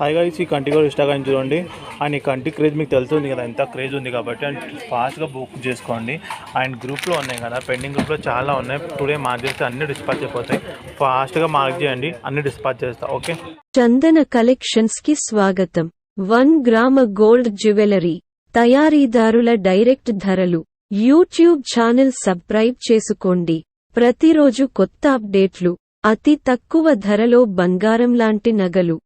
హాయిగా ఈ కంటి కూడా ఇన్స్టాగ్రామ్ చూడండి. అండ్ ఈ కంటి క్రేజ్ మీకు తెలుస్తుంది కదా ఎంత క్రేజ్ ఉంది కాబట్టి అండ్ ఫాస్ట్గా బుక్ చేసుకోండి. అండ్ గ్రూప్లో ఉన్నాయి కదా పెండింగ్ గ్రూప్లో చాలా ఉన్నాయి. టుడే మార్క్ చేస్తే అన్ని డిస్పాచ్ అయిపోతాయి. ఫాస్ట్గా మార్క్ చేయండి అన్ని డిస్పాచ్ చేస్తా ఓకే చందన కలెక్షన్స్కి స్వాగతం. వన్ గ్రామ గోల్డ్ జ్యువెలరీ తయారీదారుల డైరెక్ట్ ధరలు. యూట్యూబ్ ఛానల్ సబ్స్క్రైబ్ చేసుకోండి. ప్రతిరోజు కొత్త అప్డేట్లు. అతి తక్కువ ధరలో బంగారం లాంటి నగలు.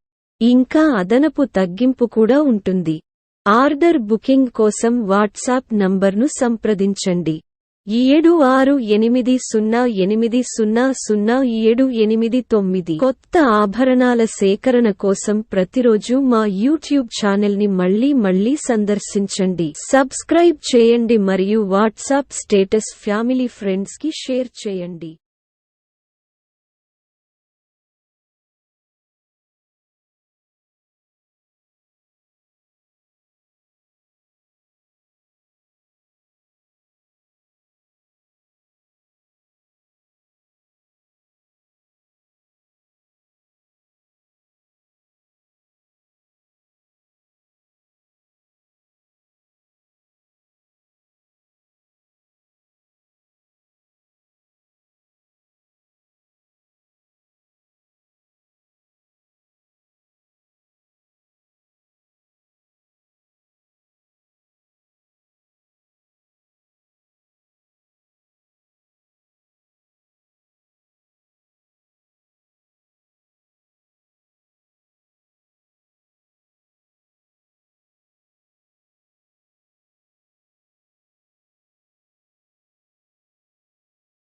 ఇంకా అదనపు తగ్గింపు కూడా ఉంటుంది. ఆర్డర్ బుకింగ్ కోసం వాట్సాప్ నంబర్ను సంప్రదించండి. ఏడు ఆరు ఎనిమిది సున్నా ఎనిమిది సున్నా సున్నా ఏడు ఎనిమిది తొమ్మిది. కొత్త ఆభరణాల సేకరణ కోసం ప్రతిరోజు మా యూట్యూబ్ ఛానల్ని మళ్ళీ మళ్ళీ సందర్శించండి. సబ్స్క్రైబ్ చేయండి మరియు వాట్సాప్ స్టేటస్ ఫ్యామిలీ ఫ్రెండ్స్కి షేర్ చేయండి.